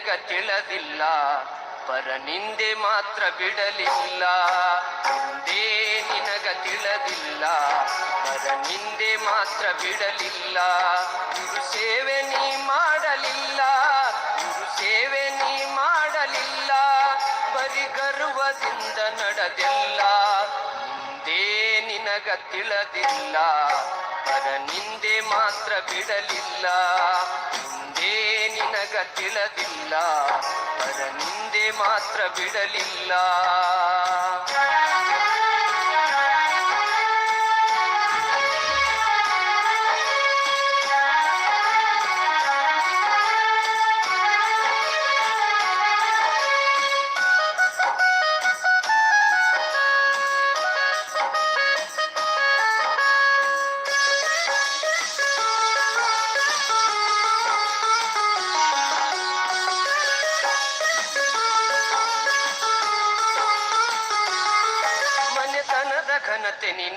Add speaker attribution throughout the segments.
Speaker 1: ತಿಳಿದಿಲ್ಲ ಪರ ನಿಂದೆ ಮಾತ್ರ ಬಿಡಲಿಲ್ಲ. ಒಂದೇ ನಿನಗ ತಿಳದಿಲ್ಲ ಪರ ನಿಂದೆ ಮಾತ್ರ ಬಿಡಲಿಲ್ಲ. ಗುರು ಸೇವೆ ನೀ ಮಾಡಲಿಲ್ಲ, ಗುರು ಸೇವೆ ನೀ ಮಾಡಲಿಲ್ಲ. ಬರಿ ಗರ್ವದಿಂದ ನಡೆದಿಲ್ಲ ಒಂದೇ ನಿನಗ ತಿಳಿದಿಲ್ಲ ಪರ ನಿಂದೆ ಮಾತ್ರ ಬಿಡಲಿಲ್ಲ. ಮುಂದೆ ನಿನಗ ತಿಳಿದಿಲ್ಲ. ಪರ ನಿಂದೆ ಮಾತ್ರ ಬಿಡಲಿಲ್ಲ.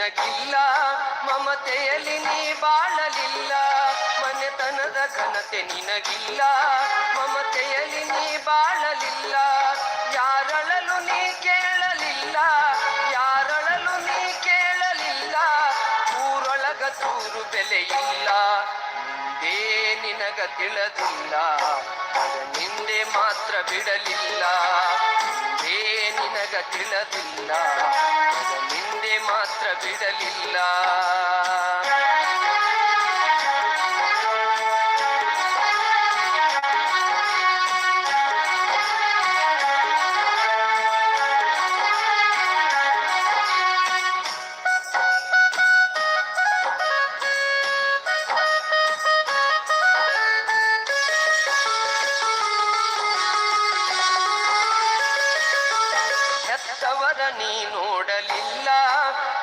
Speaker 1: ನಿನಗಿಲ್ಲ ಮಮತೆಯಲ್ಲಿ ನೀ ಬಾಳಲಿಲ್ಲ ಮನೆತನದ ಘನತೆ ನಿನಗಿಲ್ಲ ಮಮತೆಯಲ್ಲಿ ನೀ ಬಾಳಲಿಲ್ಲ. ಚೂರು ಬೆಲೆಯಿಲ್ಲ ಮುಂದೆ ನಿನಗ ತಿಳಿದಿಲ್ಲ. ನಿಂದೆ ಮಾತ್ರ ಬಿಡಲಿಲ್ಲ. ಏ ನಿನಗ ತಿಳಿದಿಲ್ಲ. ನಿಂದೆ ಮಾತ್ರ ಬಿಡಲಿಲ್ಲ. ನೀ ನೋಡಲಿಲ್ಲ,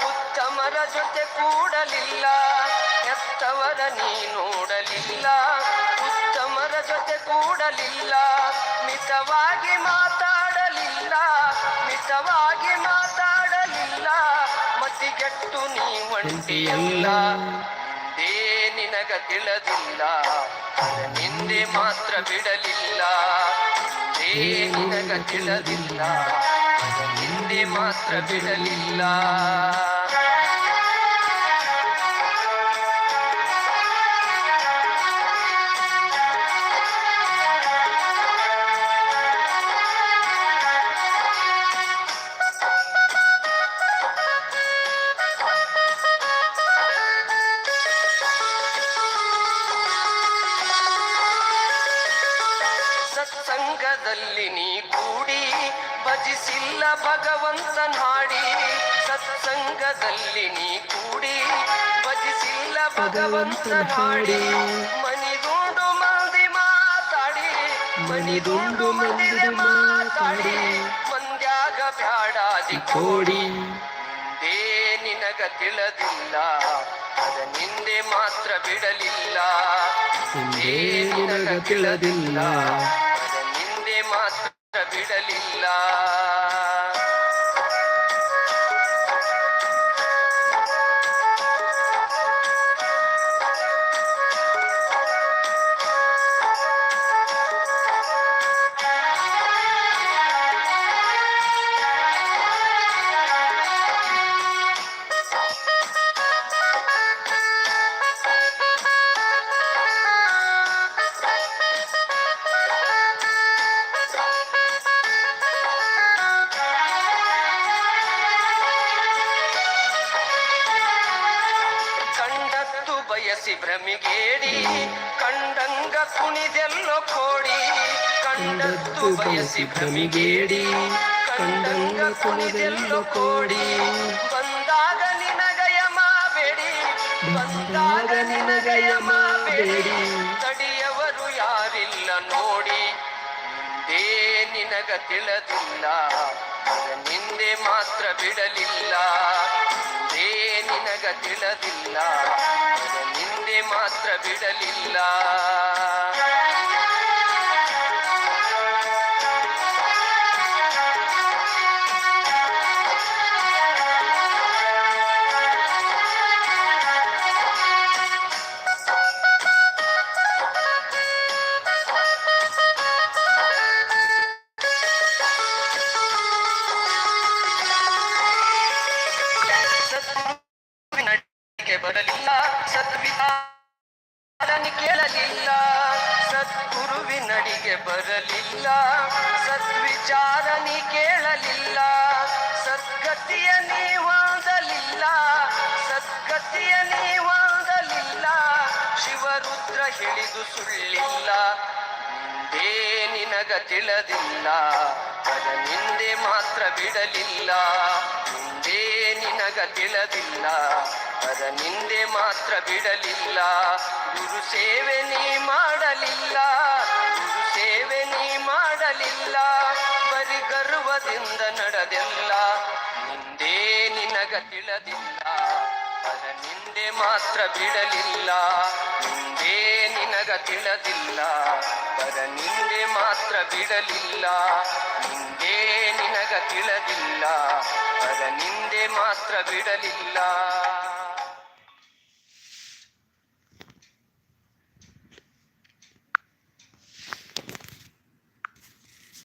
Speaker 1: ಉತ್ತಮರ ಜೊತೆ ಕೂಡಲಿಲ್ಲ. ಎತ್ತವರ ನೀ ನೋಡಲಿಲ್ಲ, ಉತ್ತಮರ ಜೊತೆ ಕೂಡಲಿಲ್ಲ. ಮಿತವಾಗಿ ಮಾತಾಡಲಿಲ್ಲ ಮಿತವಾಗಿ ಮಾತಾಡಲಿಲ್ಲ. ಮತಿಗೆಟ್ಟು ನೀ ಒಂಟಿಯಲ್ಲ ಹಿಂದೆ ನಿನಗ ತಿಳಿದಿಲ್ಲ, ನಿಂದೆ ಮಾತ್ರ ಬಿಡಲಿಲ್ಲ. ಏ, ನಿನಗ ನಿಂದೆ ಮಾತ್ರ ಬಿಡಲಿಲ್ಲ ಸತ್ಸಂಗದಲ್ಲಿ ನೀ ಭಜಿಸಿಲ್ಲ ಭಗವಂತನ ಹಾಡಿ ಸತ್ಸಂಗದಲ್ಲಿ ನೀ ಕೂಡಿ, ಭಜಿಸಿಲ್ಲ ಭಗವಂತನ ಹಾಡಿ ಮನಿದುಂಡು ಮಂದಿ ಮಾತಾಡಿ, ಮನಿದುಂಡು ಮಂದಿ ಮಾತಾಡಿ, ಮಂದ್ಯಾಗ ಬ್ಯಾಡಾದಿ ಕೋಡಿ. ದೇ ನಿನಗ ತಿಳದಿಲ್ಲ, ಅದ ನಿಂದೆ ಮಾತ್ರ ಬಿಡಲಿಲ್ಲ. ಏ, ನಿನಗ ತಿಳಿದಿಲ್ಲ ಬಯಸಿ ಭ್ರಮಿಗೇಡಿ, ಕಂಡಂಗ ಕುಣಿದೆಲ್ಲೋ ಕೋಡಿ ಕಂಡದ್ದು ಬಯಸಿ ಭ್ರಮಿಗೇಡಿ, ಕಂಡಂಗ ಕುಣಿದೆಲ್ಲೋ ಕೋಡಿ. ಬಂದಾಗ ನಿನಗಯ ಮಾಡಬೇಡಿ ಬಂದಾಗ ನಿನಗಯ ಮಾಡಬೇಡಿ ತಡಿಯವರು ಯಾರಿಲ್ಲ ನೋಡಿ, ಏ ನಿನಗ ತಿಳಿದಿಲ್ಲ ನಿಂದೆ ಮಾತ್ರ ಬಿಡಲಿಲ್ಲ. ಏ ನಿನಗ ತಿಳಿದಿಲ್ಲ விடலில்லா के बदलिया सतविता ಕೇಳಲಿಲ್ಲ ಸದ್ಗುರುವಿನಡಿಗೆ ಬರಲಿಲ್ಲ. ಸದ್ವಿಚಾರನಿ ಕೇಳಲಿಲ್ಲ. ಸದ್ಗತಿಯ ನೀವಾದಲಿಲ್ಲ ಸದ್ಗತಿಯ ನೀವಾದಲಿಲ್ಲ ಶಿವರುದ್ರ ಹಿಡಿದು ಸುಳ್ಳಿಲ್ಲ. ನಿಂದೇ ನಿನಗ ತಿಳಿದಿಲ್ಲ. ಬರ ನಿಂದೆ ಮಾತ್ರ ಬಿಡಲಿಲ್ಲ. ನಿಂದೇ ನಿನಗ ತಿಳಿದಿಲ್ಲ. ಪದ ನಿಂದೆ ಮಾತ್ರ ಬಿಡಲಿಲ್ಲ. ಗುರು ಸೇವೆ ನೀ ಮಾಡಲಿಲ್ಲ. ಗುರು ಸೇವೆ ನೀ ಮಾಡಲಿಲ್ಲ. ಬರಿ ಗರ್ವದಿಂದ ನಡೆದೆಲ್ಲ. ನಿಂದೇ ನಿನಗ ತಿಳದಿಲ್ಲ. ಅದ ನಿಂದೆ ಮಾತ್ರ ಬಿಡಲಿಲ್ಲ. ನಿಂದೇ ನಿನಗ ತಿಳದಿಲ್ಲ. ಅದ ನಿಂದೆ ಮಾತ್ರ ಬಿಡಲಿಲ್ಲ. ನಿಂದೇ ನಿನಗ ತಿಳದಿಲ್ಲ. ಅದ ನಿಂದೆ ಮಾತ್ರ ಬಿಡಲಿಲ್ಲ.